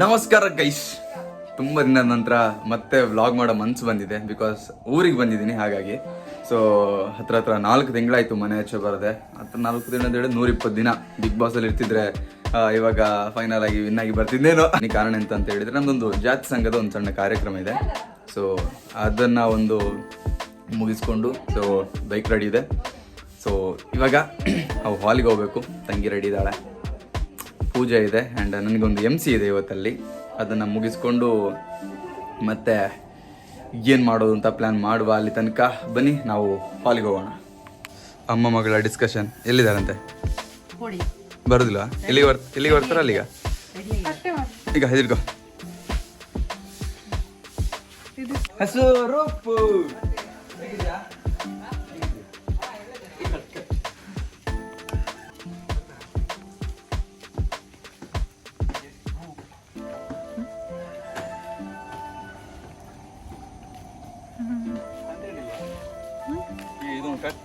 ನಮಸ್ಕಾರ ಗೈಸ್ ತುಂಬ ದಿನ ನಂತರ ಮತ್ತೆ ವ್ಲಾಗ್ ಮಾಡೋ ಮನ್ಸು ಬಂದಿದೆ ಬಿಕಾಸ್ ಊರಿಗೆ ಬಂದಿದ್ದೀನಿ ಹಾಗಾಗಿ. ಸೊ ಹತ್ರ ಹತ್ರ ನಾಲ್ಕು ತಿಂಗಳಾಯ್ತು ಮನೆ ಹಚ್ಚ ಬರದೆ. ಹತ್ರ ನಾಲ್ಕು ದಿನ ಅಂತ ಹೇಳಿದ್ರೆ ನೂರ ಇಪ್ಪತ್ತು ದಿನ ಬಿಗ್ ಅಲ್ಲಿ ಇರ್ತಿದ್ರೆ ಇವಾಗ ಫೈನಲ್ ಆಗಿ ವಿನ್ ಆಗಿ ಬರ್ತಿದ್ದೇನೋ ಈ ಕಾರಣ ಎಂತ ಅಂತ ಹೇಳಿದ್ರೆ ನಮ್ದೊಂದು ಜಾತಿ ಸಂಘದ ಒಂದು ಸಣ್ಣ ಕಾರ್ಯಕ್ರಮ ಇದೆ. ಸೊ ಅದನ್ನ ಒಂದು ಮುಗಿಸ್ಕೊಂಡು ಸೊ ಬೈಕ್ ರೆಡಿ ಇದೆ. ಸೊ ಇವಾಗ ನಾವು ಹಾಲಿಗೆ ಹೋಗ್ಬೇಕು. ತಂಗಿ ರೆಡಿ ಇದ್ದಾಳೆ. ಪೂಜೆ ಇದೆ ಆ್ಯಂಡ್ ನನಗೊಂದು ಎಂ ಸಿ ಇದೆ ಇವತ್ತಲ್ಲಿ. ಅದನ್ನು ಮುಗಿಸ್ಕೊಂಡು ಮತ್ತೆ ಏನು ಮಾಡೋದು ಅಂತ ಪ್ಲ್ಯಾನ್ ಮಾಡುವ ಅಲ್ಲಿ ತನಕ. ಬನ್ನಿ ನಾವು ಹಾಲಿಗೆ ಹೋಗೋಣ. ಅಮ್ಮ ಮಗಳ ಡಿಸ್ಕಷನ್ ಎಲ್ಲಿದ್ದಾರಂತೆ? ಬರೋದಿಲ್ಲ ಎಲ್ಲಿಗೆ ಬರ್ ಎಲ್ಲಿಗೆ ಬರ್ತಾರ ಅಲ್ಲಿಗ? ಈಗ ಹೆದರ್ಕೋ ಹಸುರು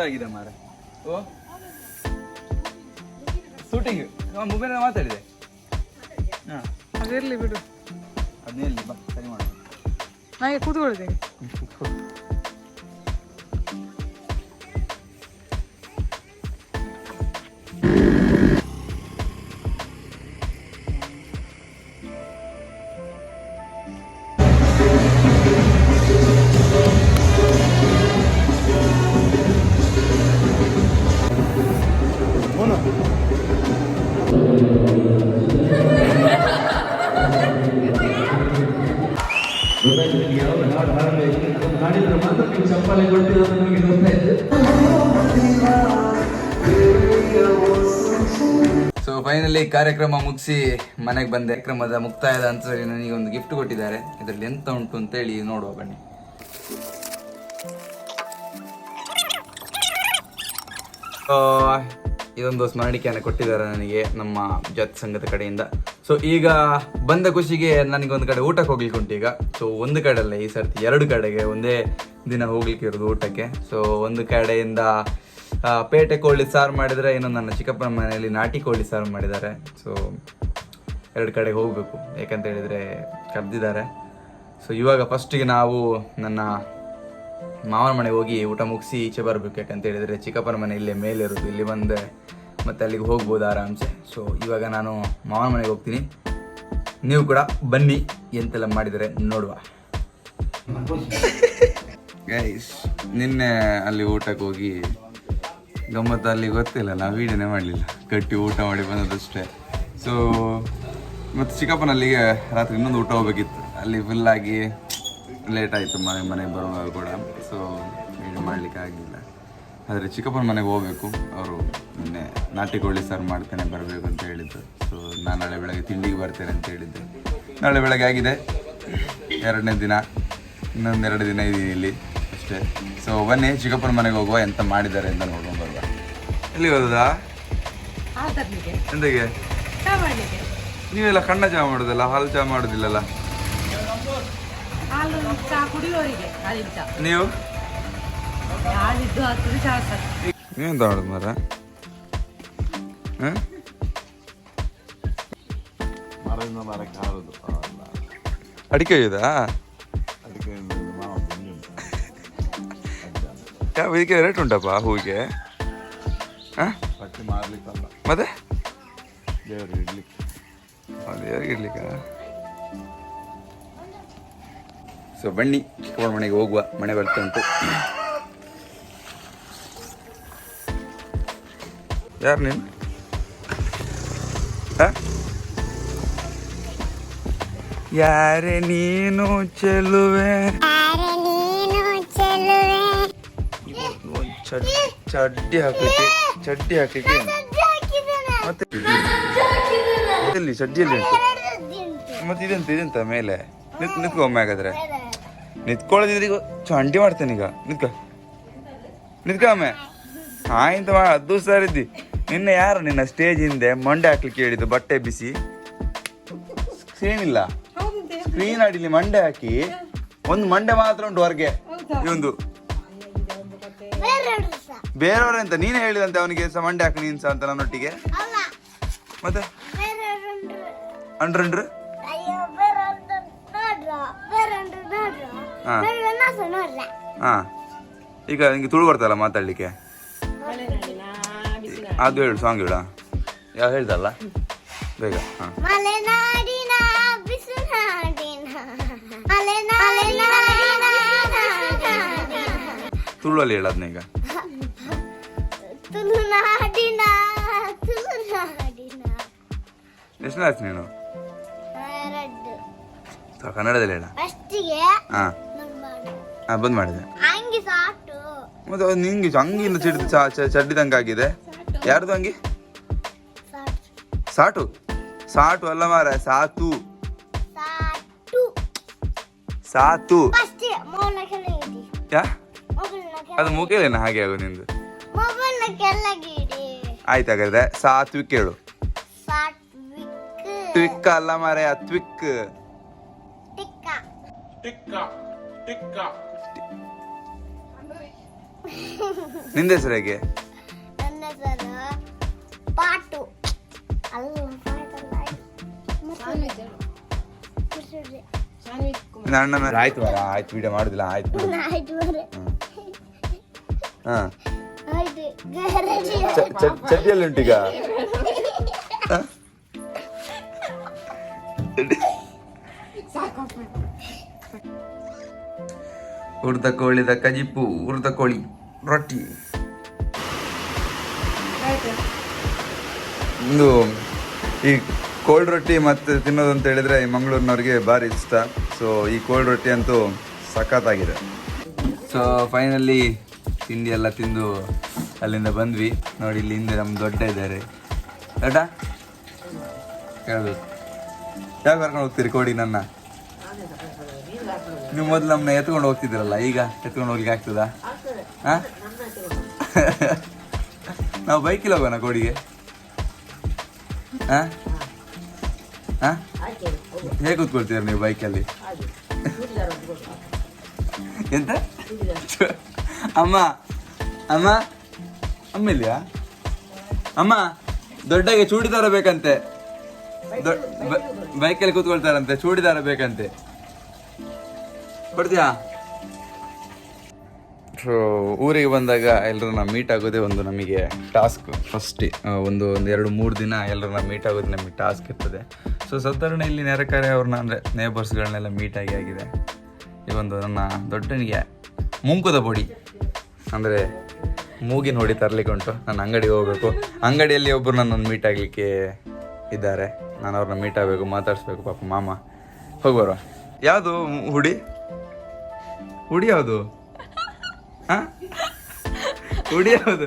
ಆಗಿದೆ ಮಾರ. ಓ. ಶೂಟಿಂಗ್ ಮೊಬೈಲ್ ಮಾತಾಡಿದೆ. ಹಾಂ. ಅದಿರಲಿ ಬಿಡು. ಅದನ್ನೇ ಇಲ್ಲಿ ಬಾ ಸರಿ ಮಾಡೋಣ. ಹಾಗೆ ಕೂತ್ಕೊಳ್ತೀನಿ. ಫೈನಲಿ ಕಾರ್ಯಕ್ರಮ ಮುಗಿಸಿ ಮನೆಗೆ ಬಂದೆ. ಕಾರ್ಯಕ್ರಮದ ಮುಕ್ತಾಯದ ಅಂತರಲ್ಲಿ ನನಗೆ ಒಂದು ಗಿಫ್ಟ್ ಕೊಟ್ಟಿದ್ದಾರೆ. ಇದರಲ್ಲಿ ಎಂತ ಉಂಟು ಅಂತ ಹೇಳಿ ನೋಡುವ ಬನ್ನಿ. ಇದೊಂದು ಸ್ಮರಣಿಕೆಯನ್ನು ಕೊಟ್ಟಿದ್ದಾರೆ ನನಗೆ ನಮ್ಮ ಜಾತಿ ಸಂಘದ ಕಡೆಯಿಂದ. ಸೊ ಈಗ ಬಂದ ಖುಷಿಗೆ ನನಗೆ ಒಂದು ಕಡೆ ಊಟಕ್ಕೆ ಹೋಗ್ಲಿಕ್ಕೆ ಉಂಟು ಈಗ. ಸೊ ಒಂದು ಕಡೆ ಅಲ್ಲ ಈ ಸರ್ತಿ ಎರಡು ಕಡೆಗೆ ಒಂದೇ ದಿನ ಹೋಗ್ಲಿಕ್ಕೆ ಇರೋದು ಊಟಕ್ಕೆ. ಸೊ ಒಂದು ಕಡೆಯಿಂದ ಪೇಟೆ ಕೋಳಿ ಸಾರು ಮಾಡಿದರೆ ಇನ್ನು ನನ್ನ ಚಿಕ್ಕಪ್ಪನ ಮನೆಯಲ್ಲಿ ನಾಟಿ ಕೋಳಿ ಸಾರು ಮಾಡಿದ್ದಾರೆ. ಸೊ ಎರಡು ಕಡೆ ಹೋಗಬೇಕು. ಯಾಕಂತ ಹೇಳಿದರೆ ಕರೆದಿದ್ದಾರೆ. ಸೊ ಇವಾಗ ಫಸ್ಟಿಗೆ ನಾವು ನನ್ನ ಮಾವನ ಮನೆಗೆ ಹೋಗಿ ಊಟ ಮುಗಿಸಿ ಈಚೆ ಬರಬೇಕು ಯಾಕಂತ ಹೇಳಿದರೆ ಚಿಕ್ಕಪ್ಪನ ಮನೆ ಇಲ್ಲೇ ಮೇಲೆ ಇರೋದು. ಇಲ್ಲಿ ಬಂದೆ, ಮತ್ತೆ ಅಲ್ಲಿಗೆ ಹೋಗ್ಬೋದು ಆರಾಮ್ಸೆ. ಸೊ ಇವಾಗ ನಾನು ಮಾವನ ಮನೆಗೆ ಹೋಗ್ತೀನಿ. ನೀವು ಕೂಡ ಬನ್ನಿ ಎಂತೆಲ್ಲ ಮಾಡಿದರೆ ನೋಡುವ. ನಿನ್ನೆ ಅಲ್ಲಿ ಊಟಕ್ಕೆ ಹೋಗಿ ಗಮ್ಮತ್ತು ಅಲ್ಲಿ ಗೊತ್ತಿಲ್ಲ, ನಾವು ವೀಡಿಯೋನೇ ಮಾಡಲಿಲ್ಲ. ಕಟ್ಟಿ ಊಟ ಮಾಡಿ ಬಂದದಷ್ಟೇ ಸೊ ಮತ್ತು ಚಿಕ್ಕಪ್ಪನಲ್ಲಿಗೆ ರಾತ್ರಿ ಇನ್ನೊಂದು ಊಟ ಹೋಗ್ಬೇಕಿತ್ತು. ಅಲ್ಲಿ ಫುಲ್ಲಾಗಿ ಲೇಟ್ ಆಯಿತು, ಮನೆ, ಮನೆಗೆ ಬರುವಾಗ ಕೂಡ. ಸೊ ವೀಡಿಯೋ ಮಾಡಲಿಕ್ಕೆ ಆಗಲಿಲ್ಲ. ಆದರೆ ಚಿಕ್ಕಪ್ಪನ ಮನೆಗೆ ಹೋಗಬೇಕು. ಅವರು ನಿನ್ನೆ ನಾಟಿ ಕೋಳಿ ಸಾರು ಮಾಡ್ತೇನೆ ಬರಬೇಕು ಅಂತ ಹೇಳಿದ್ದು ಸೊ ನಾನು ನಾಳೆ ಬೆಳಗ್ಗೆ ತಿಂಡಿಗೆ ಬರ್ತೇನೆ ಅಂತ ಹೇಳಿದ್ದೆ ನಾಳೆ ಬೆಳಗ್ಗೆ ಆಗಿದೆ. ಎರಡನೇ ದಿನ. ಇನ್ನೊಂದೆರಡು ದಿನ ಇದ್ದೀನಿ ಇಲ್ಲಿ. ಅಷ್ಟೇ. ಸೊ ಬನ್ನಿ, ಚಿಕ್ಕಪ್ಪನ ಮನೆಗೆ ಹೋಗುವ ಎಂತ ಮಾಡಿದ್ದಾರೆ ಅಂತ ನೋಡ್ಕೊಂಡು ಎಲ್ಲಿ ಹೋದದಾ ಎಂತಗೆ? ನೀವೆಲ್ಲ ಕಣ್ಣ ಚಹಾ ಮಾಡೋದಲ್ಲ ಹಾಲು ಚಹಾ ಮಾಡೋದಿಲ್ಲಲ್ಲ? ನೀವು? ನೀವೆಂತ ಮಾಡೋದು ಮರ ಅಡಿಕೆ ಇದಾ? ಇದಕ್ಕೆ ರೇಟ್ ಉಂಟಪ್ಪ ಹೂವಿಗೆ? ಪಟ್ಟಿ ಮಾರ್ಲಿಕ್ಕಲ್ಲ ಮತ್ತೆ? ದೇವ್ರಿಗೆ ಇಡ್ಲಿಕ್ಕೆ. ದೇವ್ರಿಗೆ ಇಡ್ಲಿಕ್ಕ? ಸೊ ಬನ್ನಿ ಚಿಕ್ಕಪ್ಪನ ಮನೆಗೆ ಹೋಗುವ. ಮನೆ ಬರ್ತಾ ಉಂಟು. ಯಾರು ನೀನು? ಹ? ಯಾರೇ ನೀನು ಚೆಲುವೆ? ಚಡ್ಡಿ ಹಾಕ್ಲಿಕ್ಕೆ. ಚಡ್ಡಿ ಹಾಕಲಿಕ್ಕೆ? ಮತ್ತೆ ಎಲ್ಲಿ ಚಡ್ಡಿಯಲ್ಲಿ ಉಂಟು? ಮತ್ತೆ ಇದೆಂತ ಇದೆಂತ ಮೇಲೆ? ನಿತ್ ನಿತ್ಕೊ ಒಮ್ಮೆ ಹಾಗಾದ್ರೆ. ನಿತ್ಕೊಳ್ಳೋದಿದ್ರೆ ಈಗ ಚಂಡಿ ಮಾಡ್ತೇನೆ ಈಗ. ನಿತ್ಕ. ನಿತ್ಕ ಒಮ್ಮೆ. ಹಾ ಇಂತ ಮಾ ಅದು ಸರ್ ಇದ್ದಿ ನಿನ್ನೆ ಯಾರು ನಿನ್ನ ಸ್ಟೇಜ್ ಹಿಂದೆ ಮಂಡೆ ಹಾಕ್ಲಿಕ್ಕೆ ಹೇಳಿದ್ದು ಬಟ್ಟೆ ಬಿಸಿ? ಸ್ಕ್ರೀನ್ ಇಲ್ಲ. ಸ್ಕ್ರೀನ್ ಅಡಿಲಿ ಮಂಡೆ ಹಾಕಿ ಒಂದು ಮಂಡೆ ಮಾತ್ರ ಉಂಟು ಹೊರಗೆ. ಒಂದು. ಬೇರೆಯವರೆಂತ ನೀನೇ ಹೇಳಿದಂತೆ ಅವನಿಗೆ ಸಹ ಮಂಡೆ ಹಾಕಿ ನೀನು ಸಹ ಅಂತ ನನ್ನೊಟ್ಟಿಗೆ? ಮತ್ತೆ? ಅಂಡ್ರಂಡ್ರು ಹಾ. ಈಗ ನಿಂಗೆ ತುಳು ಬರ್ತಲ್ಲ ಮಾತಾಡ್ಲಿಕ್ಕೆ? ಅದು ಹೇಳು ಸಾಂಗ್ ಹೇಳ. ಯಾವ ಹೇಳ್ದಲ್ಲ? ಬೇಗ ತುಳುವಲ್ಲಿ ಹೇಳದ್ನ ಈಗ? ಎಷ್ಟು ಕ್ಲಾಸ್ ನೀನು? ಕನ್ನಡದಲ್ಲಿ ಹೇಳ. ಹಾಂ. ಬಂದ್ ಮಾಡಿದೆ. ಮತ್ತೆ ನಿಂಗೆ ಅಂಗಿನ ಚಿಡಿದು ಚಡ್ಡಿದಂಗೆ ಆಗಿದೆ. ಯಾರ್ದು ಅಂಗಿ ಸಾಟು? ಸಾಟು ಅಲ್ಲ ಮಾರ ಸಾತು. ಸಾತು. ಯಾ? ಅದು ಮುಗಿಲೇನ ಹಾಗೆ ಆಗು ನಿಂದು? ಆಯ್ತು ಹಾಗಾದ್ರೆ ಸಾತ್ವಿಕ್ ಕೇಳು. ಟ್ವಿಕ್ ಅಲ್ಲ ಮಾರ ಟ್ವಿಕ್ ಟಿಕ್ಕ ನಿಂದ ಹೆಸರು ಹೇಗೆ ನನ್ನ ಹೆಸರು ಪಾಟು ಅಲ್ಲ ಪಾಟಲ್ಲ ಮುಸುರಿ. ಮುಸುರಿ. ನಿನ್ನ ಅಣ್ಣನ ಆಯ್ತು ಮಾರ ಆಯ್ತು ವಿಡಿಯೋ ಮಾಡುದಿಲ್ಲ ಆಯ್ತು ಬಿಡು. ಆಯ್ತು ಬರೆ ಹಾ ಆಯ್ತು ಗ್ಯಾರೇಜ್ ಚ- ಚ- ಚಡ್ಡಿಯಲ್ಲಿ ಉಂಟೀಗ ಹ? ಹುರ್ದ ಕೋಳಿದ ಕಜಿಪ್ಪು ಹುರ್ದ ಕೋಳಿ ರೊಟ್ಟಿ. ಒಂದು ಈ ಕೋಲ್ಡ್ ರೊಟ್ಟಿ ಮತ್ತೆ ತಿನ್ನೋದು ಅಂತ ಹೇಳಿದ್ರೆ ಈ ಮಂಗಳೂರಿನವ್ರಿಗೆ ಭಾರಿ ಇಷ್ಟ. ಸೊ ಈ ಕೋಲ್ಡ್ ರೊಟ್ಟಿ ಅಂತೂ ಸಖತ್ತಾಗಿದೆ. ಸೊ ಫೈನಲಿ ತಿಂಡಿ ಎಲ್ಲ ತಿಂದು ಅಲ್ಲಿಂದ ಬಂದ್ವಿ. ನೋಡಿ, ಇಲ್ಲಿ ಹಿಂದೆ ನಮ್ಮ ದೊಡ್ಡ ಇದ್ದಾರೆ. ದೊಡ್ಡ ಹೇಳ್ಬೇಕು. ಯಾಕೆ ಕರ್ಕೊಂಡು ಹೋಗ್ತೀರಿ ಕೋಡಿ ನನ್ನ? ನೀವು ಮೊದಲು ನಮ್ಮನ್ನ ಎತ್ಕೊಂಡು ಹೋಗ್ತಿದ್ದೀರಲ್ಲ ಈಗ ಎತ್ಕೊಂಡು ಹೋಗ್ಲಿಕ್ಕೆ ಆಗ್ತದಾ? ಹಾಂ ನಾವು ಬೈಕಿಲ್ಲ ಹೋಗೋಣ ಕೋಡಿಗೆ. ಹಾಂ ಹಾಂ ಹೇಗೆ ಕೂತ್ಕೊಳ್ತೀರ ನೀವು ಬೈಕಲ್ಲಿ? ಎಂತ? ಅಮ್ಮ ಅಮ್ಮ ಅಮ್ಮ ಇಲ್ಯಾ ಅಮ್ಮ, ದೊಡ್ಡಗೆ ಚೂಡಿದಾರ ಬೇಕಂತೆ. ಬೈಕಲ್ಲಿ ಕೂತ್ಕೊಳ್ತಾರಂತೆ, ಚೂಡಿದಾರ ಬೇಕಂತೆ. ಬರ್ತೀಯಾ? ಊರಿಗೆ ಬಂದಾಗ ಎಲ್ಲರನ್ನ ಮೀಟ್ ಆಗೋದೇ ಒಂದು ನಮಗೆ ಟಾಸ್ಕ್ ಫಸ್ಟ್ ಒಂದು ಒಂದು ಎರಡು, ಮೂರು ದಿನ ಎಲ್ಲರನ್ನ ಮೀಟ್ ಆಗೋದು ನಮಗೆ ಟಾಸ್ಕ್ ಇರ್ತದೆ. ಸೊ ಸಾಧಾರಣ ಇಲ್ಲಿ ನೆರೆಕರೆ ಅವ್ರನ್ನ ಅಂದರೆ ನೇಬರ್ಸ್ಗಳನ್ನೆಲ್ಲ ಆಗಿ ಆಗಿದೆ. ಈ ಒಂದು ನನ್ನ ದೊಡ್ಡನಿಗೆ ಮುಂಕುದ ಬೊಡಿ. ಅಂದರೆ ಮೂಗಿನ ಹೊಡಿ ತರಲಿಕ್ಕೆ ಉಂಟು ನಾನು ಅಂಗಡಿಗೆ ಹೋಗಬೇಕು. ಅಂಗಡಿಯಲ್ಲಿ ಒಬ್ಬರು ನನ್ನನ್ನು ಮೀಟ್ ಆಗಲಿಕ್ಕೆ ಇದ್ದಾರೆ. ನಾನು ಅವ್ರನ್ನ ಮೀಟ್ ಆಗಬೇಕು ಮಾತಾಡಿಸ್ಬೇಕು ಪಾಪ ಮಾಮ. ಹೋಗಿ ಬರುವ. ಯಾವುದು ಹುಡಿ? ಹುಡಿ ಯಾವುದು? ಹಾ? ಹುಡಿ ಯಾವುದು?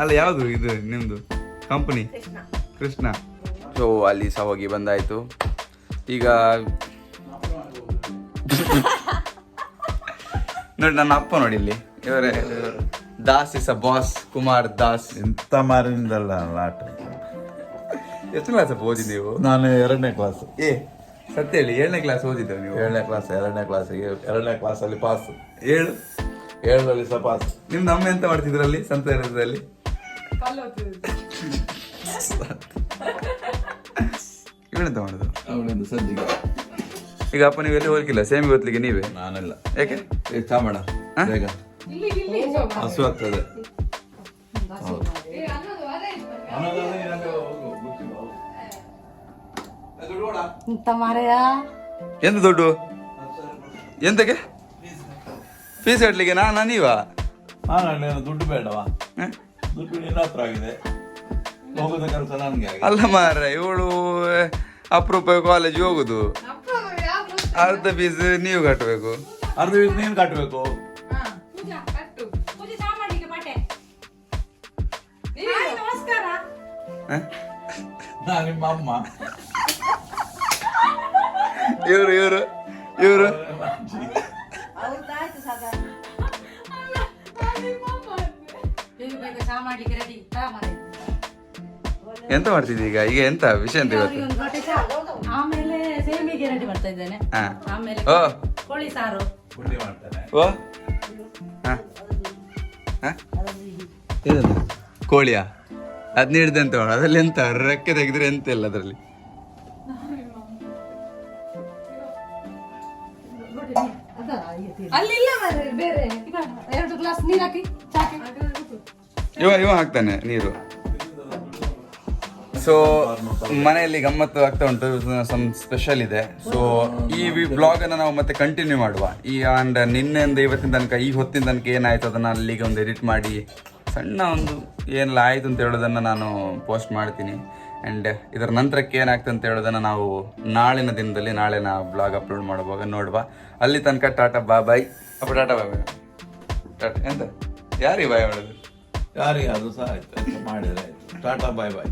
ಅಲ್ಲ ಯಾವುದು ಇದು ನಿಮ್ಮದು ಕಂಪನಿ ಕೃಷ್ಣ. ಸೊ ಅಲ್ಲಿ ಸಹ ಹೋಗಿ ಬಂದಾಯಿತು. ಈಗ ನೋಡಿ ನನ್ನ ಅಪ್ಪ ನೋಡಿ ಇಲ್ಲಿ. ಇವರೇ. Das is a boss Kumar Das. ಎಂತ ಮಾರಿನಿಂದಲ್ಲ ಲಾಟ ಎಷ್ಟು ಕ್ಲಾಸ್ ಅಪ್ಪ ಓದಿ ನೀವು? ನಾನು ಎರಡನೇ ಕ್ಲಾಸ್ ಏ ಸತ್ಯ ಹೇಳಿ ಏಳನೇ ಕ್ಲಾಸ್ ಓದಿದ್ದೆ ನೀವು? ಏಳನೇ ಕ್ಲಾಸ್ ಎರಡನೇ ಕ್ಲಾಸ್ ಎರಡನೇ ಕ್ಲಾಸಲ್ಲಿ ಪಾಸ್ ಏಳು? ಏಳರಲ್ಲಿ ಸಹ ಪಾಸ್ ನಿಮ್ದು ನಮ್ಮ ಎಂತ ಮಾಡ್ತಿದ್ರಲ್ಲಿ ಸಂತ ಇರೋದ್ರಲ್ಲಿ ಇವಳೆಂತ ಮಾಡುದು? ಅವಳಿಂದ ಸದ್ಯ ಈಗ ಅಪ್ಪ ನೀವು ಎಲ್ಲಿ ಹೋಗ್ಲಿಕ್ಕಿಲ್ಲ? ಸೇಮಿ ಓದ್ಲಿಕ್ಕೆ ನೀವೇ? ನಾನೆಲ್ಲ. ಯಾಕೆ ಹ? ಬೇಗ. ಹಸು ಆಗ್ತದೆ. ಎಂತ ದುಡ್ಡು? ಎಂತಕ್ಕೆ? ಫೀಸ್ ಕಟ್ಟಲಿಕ್ಕೆ ನಾ ನೀವಾ? ನಾನು ದುಡ್ಡು ಬೇಡವಾ? ಹ? ದುಡ್ಡು ನಿನ್ನ ಹತ್ರ ಆಗಿದೆ? ಹೋಗೋದ ಕೆಲಸ ನನಗೆ ಅಲ್ಲ ಮಾರ ಇವಳು ಅಪರೂಪ ಕಾಲೇಜ್ ಹೋಗುದು. ಅರ್ಧ ಫೀಸ್ ನೀವು ಕಟ್ಟಬೇಕು ಅರ್ಧ ಫೀಸ್ ನೀನು ಕಟ್ಟಬೇಕು ನಾನು ನಿಮ್ಮ ಅಮ್ಮ. ಇವರು ಇವರು ಇವರು. ಎಂತ ಮಾಡ್ತಿದ್ದಿ ಈಗ? ಈಗ ಎಂತ ವಿಷಯ ಅಂತ ಇವತ್ತು? ಆಮೇಲೆ ಸೇಮಿಗೆ ರೆಡಿ ಮಾಡ್ತಾ ಇದ್ದೇನೆ. ಹಾ. ಆಮೇಲೆ ಓ. ಕೋಳಿ ಸಾರು. ಓ. ಹ? ಹ? ಇದಲ್ಲ ಕೋಳಿಯಾ? ಅದನ್ನ ಹಿಡ್ದೆ ಅಂತ ಅದ್ರಲ್ಲಿ ಎಂತ ರೆಕ್ಕೆ ತೆಗೆದ್ರೆ ಎಂತ ಇಲ್ಲ ಅದ್ರಲ್ಲಿ? ನೀರು ಇವ ಇವ ಹಾಕ್ತಾನೆ ನೀರು. ಸೊ ಮನೆಯಲ್ಲಿ ಗಮ್ಮತ್ತು ಆಗ್ತಾ ಉಂಟು ಸಮ್ ಸ್ಪೆಷಲ್ ಇದೆ. ಸೊ ಈ ಬ್ಲಾಗ್ ಅನ್ನ ನಾವು ಮತ್ತೆ ಕಂಟಿನ್ಯೂ ಮಾಡುವ. ಈ ಅಂಡ್ ನಿನ್ನೆಯಿಂದ ಇವತ್ತಿನ ತನಕ, ಈ ಹೊತ್ತಿನ ತನಕ ಏನಾಯ್ತು ಅದನ್ನ ಅಲ್ಲಿಗೆ ಒಂದು ಎಡಿಟ್ ಮಾಡಿ, ಸಣ್ಣ ಒಂದು ಏನೆಲ್ಲ ಆಯ್ತು ಅಂತ ಹೇಳೋದನ್ನ ನಾನು ಪೋಸ್ಟ್ ಮಾಡ್ತೀನಿ. ಆ್ಯಂಡ್ ಇದರ ನಂತರಕ್ಕೆ ಏನಾಗ್ತದೆ ಅಂತ ಹೇಳೋದನ್ನ ನಾವು ನಾಳಿನ ದಿನದಲ್ಲಿ ನಾಳೆ ನಾ ಬ್ಲಾಗ್ ಅಪ್ಲೋಡ್ ಮಾಡುವಾಗ ನೋಡುವ. ಅಲ್ಲಿ ತನಕ ಟಾಟಾ ಬಾ ಬಾಯ್ ಅಪ್ಪ ಟಾಟಾ ಬಾಯ್ ಟಾಟಾ, ಎಂತ? ಯಾರಿ ಬಾಯ್ ಮಾಡೋದು ಯಾರಿಗೆ ಅದು ಸಹ ಆಯ್ತು ಮಾಡಿದ್ರೆ ಆಯ್ತು. ಟಾಟಾ ಬಾಯ್ ಬಾಯ್